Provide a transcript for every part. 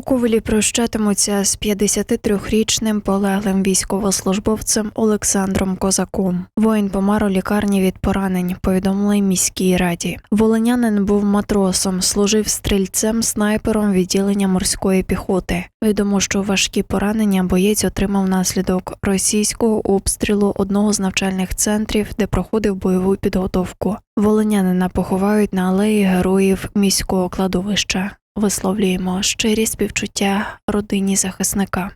Ковелі прощатимуться з 53-річним полеглим військовослужбовцем Олександром Козаком. Воїн помер у лікарні від поранень. Повідомили міській раді. Волинянин був матросом, служив стрільцем снайпером відділення морської піхоти. Відомо, що важкі поранення боєць отримав наслідок російського обстрілу одного з навчальних центрів, де проходив бойову підготовку. Волинянина поховають на алеї героїв міського кладовища. Висловлюємо щирі співчуття родині захисника.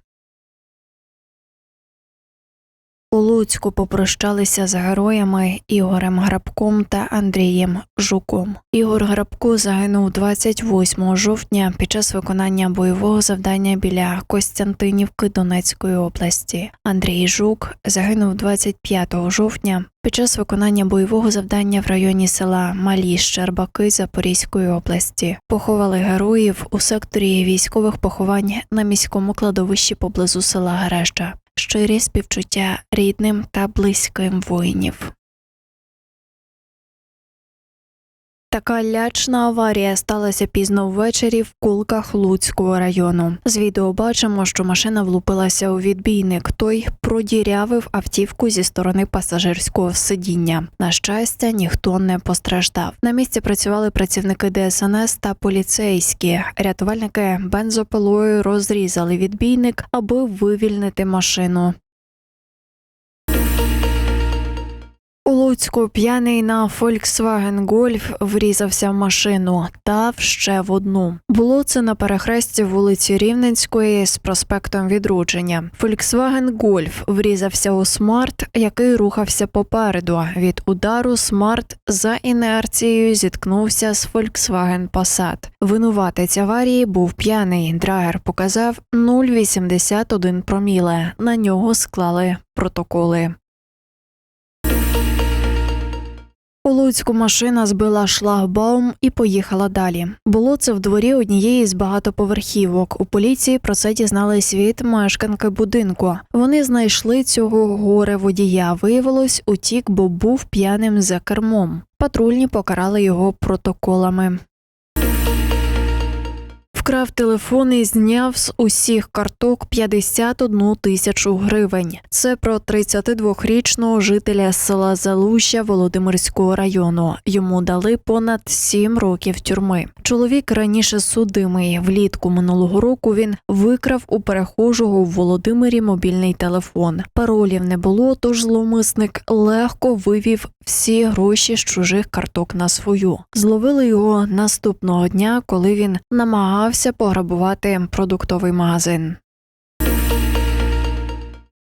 Луцьку попрощалися з героями Ігорем Грабком та Андрієм Жуком. Ігор Грабко загинув 28 жовтня під час виконання бойового завдання біля Костянтинівки Донецької області. Андрій Жук загинув 25 жовтня під час виконання бойового завдання в районі села Малі Щербаки Запорізької області. Поховали героїв у секторі військових поховань на міському кладовищі поблизу села Гереща. Щирі співчуття рідним та близьким воїнів. Така лячна аварія сталася пізно ввечері в кулках Луцького району. З відео бачимо, що машина влупилася у відбійник. Той продірявив автівку зі сторони пасажирського сидіння. На щастя, ніхто не постраждав. На місці працювали працівники ДСНС та поліцейські. Рятувальники бензопилою розрізали відбійник, аби вивільнити машину. У Луцьку п'яний на Volkswagen Golf врізався в машину та ще в одну. Було це на перехресті вулиці Рівненської з проспектом Відродження. Volkswagen Golf врізався у смарт, який рухався попереду. Від удару смарт за інерцією зіткнувся з Volkswagen Passat. Винуватець аварії був п'яний. Драгер показав 0,81 проміле. На нього склали протоколи. У Луцьку машина збила шлагбаум і поїхала далі. Було це в дворі однієї з багатоповерхівок. У поліції про це дізнались від мешканки будинку. Вони знайшли цього горе водія. Виявилось, утік, бо був п'яним за кермом. Патрульні покарали його протоколами. Вкрав телефон і зняв з усіх карток 51 тисячу гривень. Це про 32-річного жителя села Залуща Володимирського району. Йому дали понад 7 років тюрми. Чоловік раніше судимий. Влітку минулого року він викрав у перехожого в Володимирі мобільний телефон. Паролів не було, тож зловмисник легко вивів всі гроші з чужих карток на свою. Зловили його наступного дня, коли він намагався пограбувати продуктовий магазин.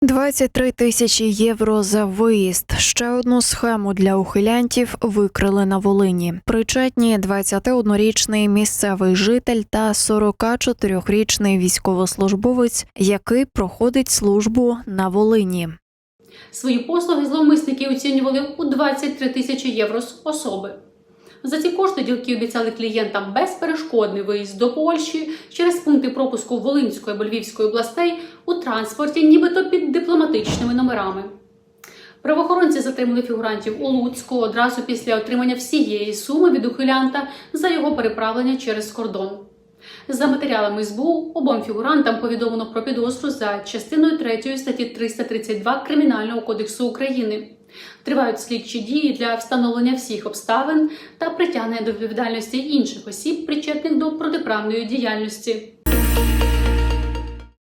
23 тисячі євро за виїзд. Ще одну схему для ухилянтів викрили на Волині. Причетні 21-річний місцевий житель та 44-річний військовослужбовець, який проходить службу на Волині. Свої послуги зловмисники оцінювали у 23 тисячі євро з особи. За ці кошти ділки обіцяли клієнтам безперешкодний виїзд до Польщі через пункти пропуску Волинської або Львівської областей у транспорті, нібито під дипломатичними номерами. Правоохоронці затримали фігурантів у Луцьку одразу після отримання всієї суми від ухилянта за його переправлення через кордон. За матеріалами СБУ обом фігурантам повідомлено про підозру за частиною 3 статті 332 Кримінального кодексу України. Тривають слідчі дії для встановлення всіх обставин та притягнення до відповідальності інших осіб, причетних до протиправної діяльності.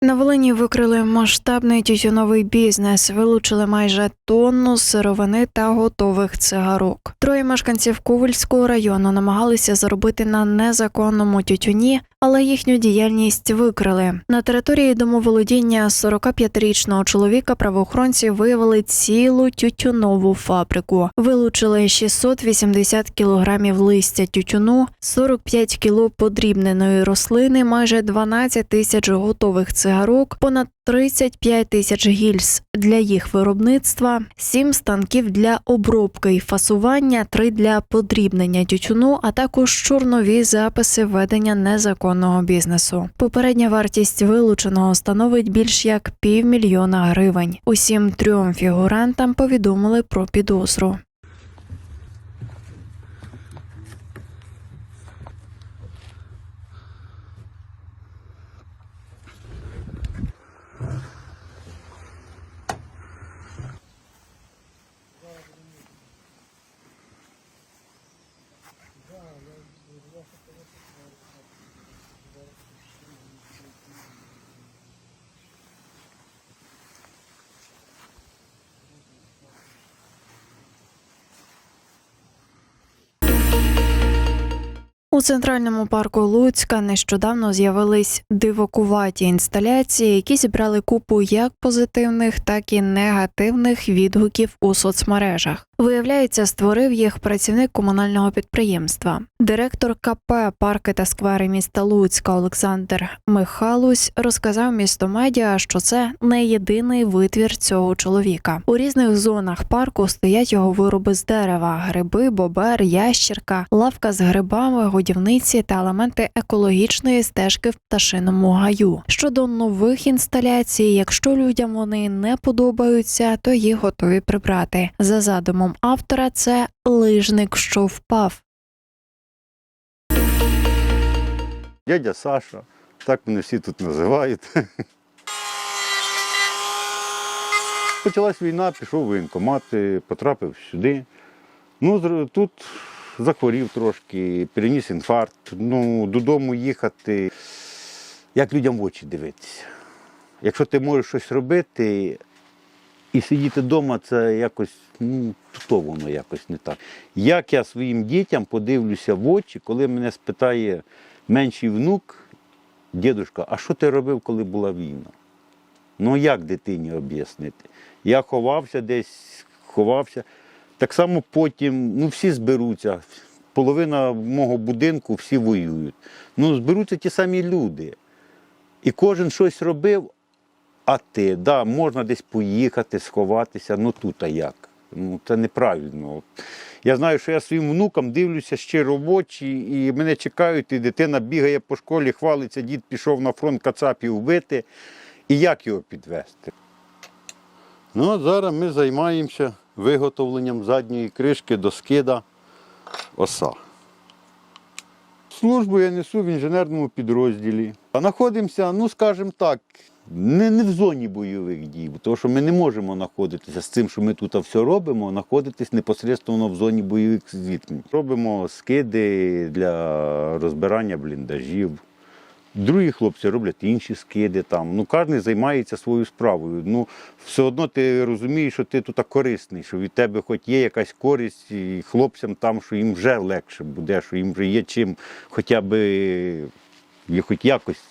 На Волині викрили масштабний тютюновий бізнес, вилучили майже тонну сировини та готових цигарок. Троє мешканців Ковальського району намагалися заробити на незаконному тютюні, але їхню діяльність викрили. На території домоволодіння 45-річного чоловіка правоохоронці виявили цілу тютюнову фабрику. Вилучили 680 кілограмів листя тютюну, 45 кіло подрібненої рослини, майже 12 тисяч готових цигарок, понад 35 тисяч гільз для їх виробництва, 7 станків для обробки і фасування, 3 для подрібнення тютюну, а також чорнові записи ведення незаконного бізнесу. Попередня вартість вилученого становить більш як півмільйона гривень. Усім трьом фігурантам повідомили про підозру. У центральному парку Луцька нещодавно з'явились дивокуваті інсталяції, які зібрали купу як позитивних, так і негативних відгуків у соцмережах. Виявляється, створив їх працівник комунального підприємства. Директор КП парки та сквери міста Луцька Олександр Михалусь розказав місто медіа, що це не єдиний витвір цього чоловіка. У різних зонах парку стоять його вироби з дерева: гриби, бобер, ящірка, лавка з грибами, годівниці та елементи екологічної стежки в пташиному гаю. Щодо нових інсталяцій, якщо людям вони не подобаються, то їх готові прибрати. За задумом автора, це лижник, що впав. Дядя Саша, так мене всі тут називають. Почалась війна, пішов в воєнкомат, е, потрапив сюди. Ну, тут захворів трошки, переніс інфаркт. Ну, додому їхати, як людям в очі дивитися. Якщо ти можеш щось робити і сидіти вдома, це якось, ну, то воно якось не так. Як я своїм дітям подивлюся в очі, коли мене спитає менший внук, дідушка, а що ти робив, коли була війна? Ну як дитині об'яснити? Я ховався десь, ховався. Так само потім, ну всі зберуться. Половина мого будинку всі воюють. Ну, зберуться ті самі люди. І кожен щось робив, а ти, да, можна десь поїхати, сховатися, ну тут а як? Ну, це неправильно. Я знаю, що я своїм внукам дивлюся щиро в очі, і мене чекають, і дитина бігає по школі, хвалиться, дід пішов на фронт кацапів вбити. І як його підвести? Ну, от зараз ми займаємося виготовленням задньої кришки до скида оса. Службу я несу в інженерному підрозділі. А знаходимося, ну скажімо так, не, не в зоні бойових дій, тому що ми не можемо знаходитися з цим, що ми тут все робимо, знаходитись непосередньо в зоні бойових зіткнень. Робимо скиди для розбирання бліндажів. Другі хлопці роблять інші скиди там. Ну, кожен займається своєю справою. Ну, все одно ти розумієш, що ти тут корисний, що від тебе хоч є якась користь, і хлопцям там, що їм вже легше буде, що їм вже є чим хоча б є хоч якось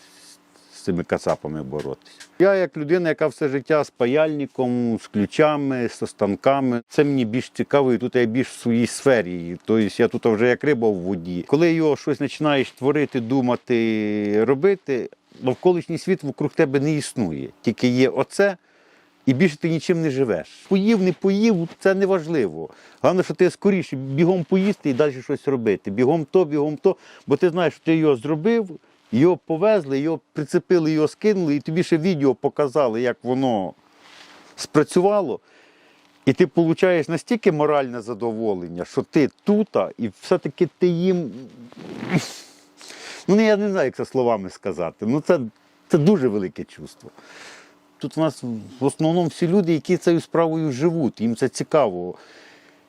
цими кацапами боротися. Я як людина, яка все життя з паяльником, з ключами, з станками, це мені більш цікаво, і тут я більш в своїй сфері. Тобто я тут вже як риба в воді. Коли його щось починаєш творити, думати, робити, навколишній світ вокруг тебе не існує. Тільки є оце. І більше ти нічим не живеш. Поїв, не поїв, це не важливо. Головне, що ти скоріше бігом поїсти і далі щось робити. Бігом то, бігом то, бо ти знаєш, що ти його зробив, його повезли, його прицепили, його скинули, і тобі ще відео показали, як воно спрацювало. І ти отримуєш настільки моральне задоволення, що ти тут, і все-таки ти їм. Ну, я не знаю, як це словами сказати. Ну, це, це дуже велике чувство. Тут у нас в основному всі люди, які цією справою живуть, їм це цікаво.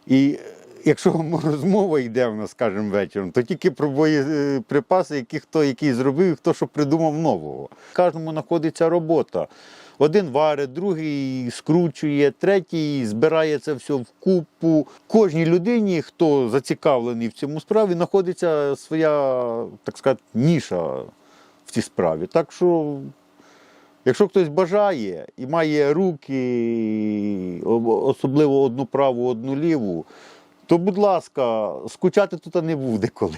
І якщо розмова йде в нас, скажімо, вечором, то тільки про боєприпаси, які хто який зробив, хто що придумав нового. Кожному знаходиться робота. Один варить, другий скручує, третій збирає це все в купу. Кожній людині, хто зацікавлений в цьому справі, знаходиться своя, так сказати, ніша в цій справі. Так що Якщо хтось бажає і має руки, особливо одну праву, одну ліву, то, будь ласка, скучати тут не буде коли.